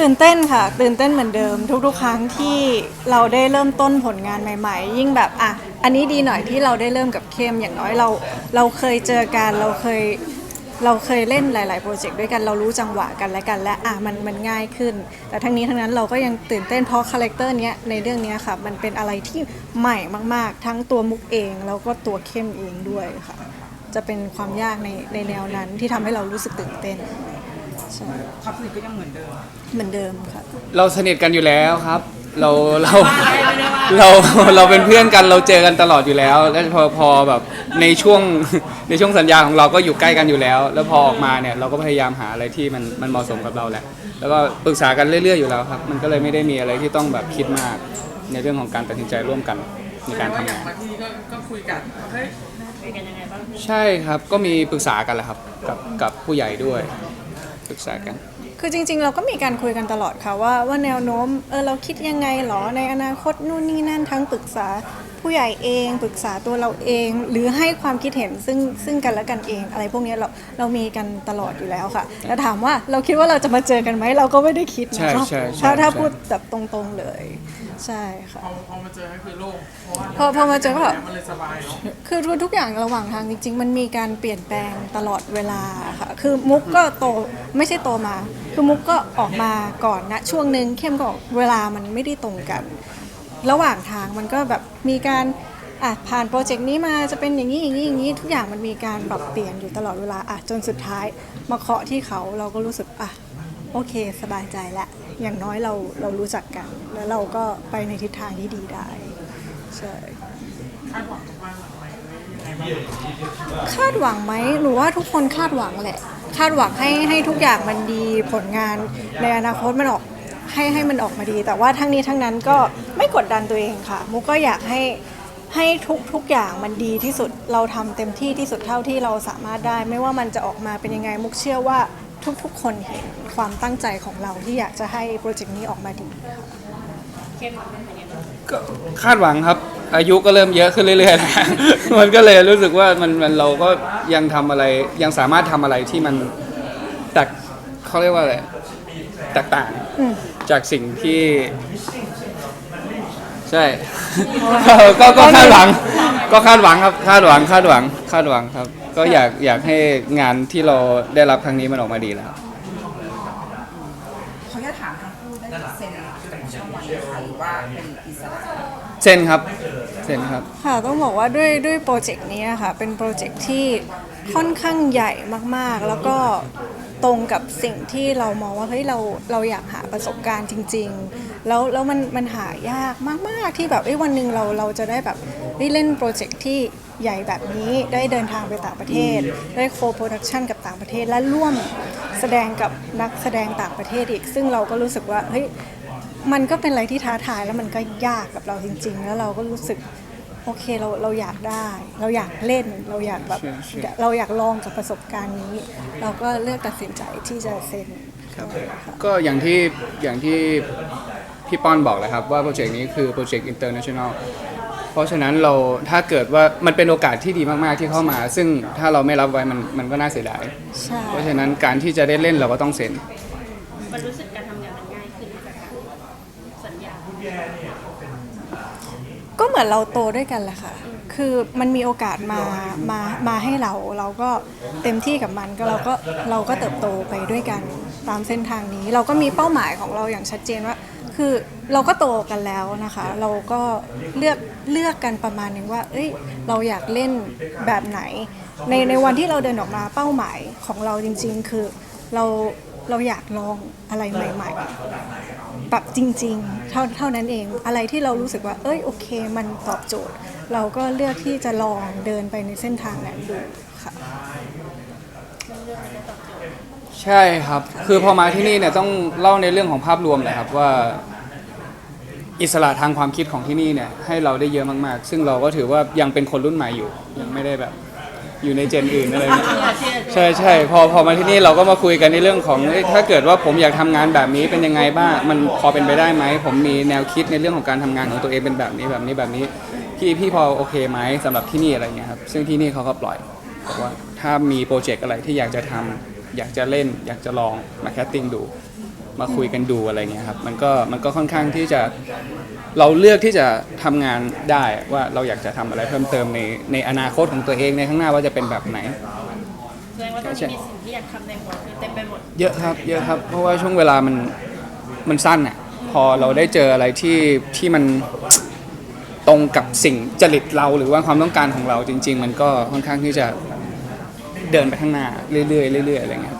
ตื่นเต้นค่ะ ตื่นเต้นเหมือนเดิม ทุกๆ ครั้งที่เราได้เริ่มต้นผลงานใหม่ ๆ ยิ่งแบบอะอันนี้ดีหน่อยที่เราได้เริ่มกับเข้มอย่างน้อยเรา เราเคยเจอกันเราเคยเราเคยเล่นหลาย ๆ โปรเจกต์ด้วยกันเรารู้จังหวะกันและกัน และอะมันมันง่ายขึ้น แต่ทั้งนี้ทั้งนั้นเราก็ยังตื่นเต้นเพราะคาแรคเตอร์เนี้ยในเรื่องเนี้ยค่ะ มันเป็นอะไรที่ใหม่มากๆ ทั้งตัวมุกเองแล้วก็ตัวเข้มเองด้วยค่ะ จะเป็นความยากในในแนวนั้นที่ทำให้เรารู้สึกตื่นเต้น ใช่ความสนิทก็ยังเหมือนเดิมเหมือนเดิมค่ะ เราสนิทกันอยู่แล้วครับ เราเราเราเราเป็นเพื่อนกันเราเจอกันตลอดอยู่แล้ว แล้วพอพอแบบในช่วงในช่วงสัญญาของเราก็อยู่ใกล้กันอยู่แล้ว แล้วพอออกมาเนี่ยเราก็พยายามหาอะไรที่มันมันเหมาะสมกับเราแหละ แล้วก็ปรึกษากันเรื่อยๆอยู่แล้วครับ มันก็เลยไม่ได้มีอะไรที่ต้องแบบคิดมากในเรื่องของการตัดสินใจร่วมกันในการว่าทำอย่างงานมาที่นี่ก็ก็คุยกันเฮ้ยใช่ครับก็มีปรึกษากันแหละครับกับกับผู้ใหญ่ด้วย ปรึกษากัน คือจริงๆ เราก็มีการคุยกันตลอดค่ะว่าว่าแนวโน้มเออเราคิดยังไงหรอในอนาคตนู่นนี่นั่นทั้งปรึกษา ผู้ใหญ่เองปรึกษาตัวเราเอง หรือให้ความคิดเห็นซึ่งซึ่งกันและกันเอง อะไรพวกเนี้ยเราเรามีกันตลอดอยู่แล้วค่ะ แล้วถามว่าเราคิดว่าเราจะมาเจอกันไหมเราก็ไม่ได้คิดใช่นะคะใช่ใช่ถ้าถ้าใช่ พูดแบบตรงๆเลย ใช่ค่ะ พอพอมาเจอก็คือโล่งเพราะว่าพอพอมาเจอก็แบบ มันเลยสบายเนาะคือทุกอย่างระหว่างทางจริง ๆ มันมีการเปลี่ยนแปลงตลอดเวลาค่ะ คือมุกก็โตไม่ใช่โตมา คือมุกก็ออกมาก่อนนะช่วงหนึ่งเข้มก็เวลามันไม่ได้ตรงกัน ระหว่างทางมันก็แบบมีการอะผ่านโปรเจกต์นี้มาจะเป็นอย่างนี้อย่างนี้อย่างนี้ทุกอย่างมันมีการปรับเปลี่ยนอยู่ตลอดเวลาอะจนสุดท้ายมาเคาะที่เขาเราก็รู้สึกอะโอเค สบายใจละอย่างน้อยเราเรารู้จักกัน แล้วเราก็ไปในทิศทางที่ดีได้ใช่คาดหวังมากๆไหมยังไงบ้างคาดหวังไหมหนูว่าทุกคนคาดหวังแหละ คาดหวังให้ให้ทุกอย่างมันดีผลงานในอนาคตมันออก ให้ให้มันออกมาดี แต่ว่าทั้งนี้ทั้งนั้นก็ไม่กดดันตัวเองค่ะ มุกก็อยากให้ให้ทุกทุกอย่างมันดีที่สุดเราทำเต็มที่ที่สุดเท่าที่เราสามารถได้ ไม่ว่ามันจะออกมาเป็นยังไงมุกเชื่อว่าทุกๆ คนเห็นความตั้งใจของเราที่อยากจะให้โปรเจกต์นี้ออกมาดีค่ะก็คาดหวังครับ อายุก็เริ่มเยอะขึ้นเรื่อยๆแล้วมันก็เลยรู้สึกว่ามันมันเราก็ยังทำอะไรยังสามารถทำอะไรที่มันแตกเขาเรียกว่าอะไร แตกต่างอืมจากสิ่งที่ ใช่ ก็ก็คาดหวัง ก็คาดหวังครับคาดหวังคาดหวังคาดหวังครับ ก็อยากอยากให้งานที่เราได้รับครั้งนี้มันออกมาดีแล้ว เขาจะถามทั้งคู่ได้เซ็นกับช่องวันไหมคะหรือว่าเป็นอิสระเส้นครับเส้นครับ ค่ะต้องบอกว่าด้วยด้วยโปรเจกต์นี้ค่ะเป็นโปรเจกต์ที่ค่อนข้างใหญ่มากๆ แล้วก็ ตรงกับสิ่งที่เรามองว่าเฮ้ยเราเราอยากหาประสบการณ์จริง ๆ แล้วแล้วมันมันหายากมาก ๆ ที่แบบเอ้ยวันหนึ่งเราเราจะได้แบบได้เล่นโปรเจกต์ที่ใหญ่แบบนี้ได้เดินทางไปต่างประเทศ ได้โคโปรดักชันกับต่างประเทศ และร่วมแสดงกับนักแสดงต่างประเทศอีก ซึ่งเราก็รู้สึกว่าเฮ้ยมันก็เป็นอะไรที่ท้าทายแล้วมันก็ยากกับเราจริง ๆ แล้วเราก็รู้สึก โอเคเราเราอยากได้ เราอยากเล่นเราอยากแบบใช่ใช่เราอยากลองกับประสบการณ์นี้ เราก็เลือกตัดสินใจที่จะเซ็นครับค่ะก็อย่างที่อย่างที่พี่ป้อนบอกแหละครับว่าโปรเจกต์นี้คือโปรเจกต์ international เพราะฉะนั้นเราถ้าเกิดว่ามันเป็นโอกาสที่ดีมากๆที่เข้ามา ซึ่งถ้าเราไม่รับไว้มันมันก็น่าเสียดายใช่เพราะฉะนั้นการที่จะได้เล่นเราก็ต้องเซ็นมันรู้สึกการทำงานมันง่ายขึ้นจากการสัญญา ก็เหมือนเราโตด้วยกันแหละค่ะ คือมันมีโอกาสมา มา มาให้เรา เราก็เต็มที่กับมันก็เราก็เราก็เติบโตไปด้วยกันตามเส้นทางนี้ เราก็มีเป้าหมายของเราอย่างชัดเจนว่า คือเราก็โตกันแล้วนะคะ เราก็เลือกเลือกกันประมาณหนึงว่า เอ้ย เราอยากเล่นแบบไหน ในในวันที่เราเดินออกมาเป้าหมายของเราจริง ๆ คือเราเราอยากลองอะไรใหม่ ๆ แบบจริงๆเท่าเท่านั้นเองอะไรที่เรารู้สึกว่า เอ้ยโอเค มันตอบโจทย์ เราก็เลือกที่จะลองเดินไปในเส้นทางนั้นดูค่ะใช่ครับ คือพอมาที่นี่เนี่ยต้องเล่าในเรื่องของภาพรวมเลยครับว่า อิสระทางความคิดของที่นี่เนี่ยให้เราได้เยอะมากๆ ซึ่งเราก็ถือว่ายังเป็นคนรุ่นใหม่อยู่ยังไม่ได้แบบ อยู่ในเจนอื่นอะไรเงี้ยใช่ใช่พอพอมาที่นี่เราก็มาคุยกันในเรื่องของเอ้ยถ้าเกิดว่าผมอยากทำงานแบบนี้เป็นยังไงบ้างมันพอเป็นไปได้ไหมผมมีแนวคิดในเรื่องของการทำงานของตัวเองเป็นแบบนี้แบบนี้แบบนี้พี่พี่พอโอเคไหมสำหรับที่นี่อะไรเงี้ยครับซึ่งที่นี่เขาก็ปล่อยบอกว่าถ้ามีโปรเจกต์อะไรที่อยากจะทำอยากจะเล่น อยากจะลองมาแคสติ้งดู มาคุยกันดูอะไรเงี้ยครับมันก็มันก็ค่อนข้างที่จะ เราเลือกที่จะทำงานได้ว่าเราอยากจะทำอะไรเพิ่มเติมในในอนาคตของตัวเองในข้างหน้าว่าจะเป็นแบบไหนแสดงว่าตอนนี้มีสิ่งที่อยากทำในหัวคือเต็มไปหมดเยอะครับ เยอะครับ เพราะว่าช่วงเวลามันมันสั้นอะพอเราได้เจออะไรที่ที่มันตรงกับสิ่งจริตเราหรือว่าความต้องการของเราจริง ๆ มันก็ค่อนข้างที่จะเดินไปข้างหน้าเรื่อยๆเรื่อยๆอะไรเงี้ยครับ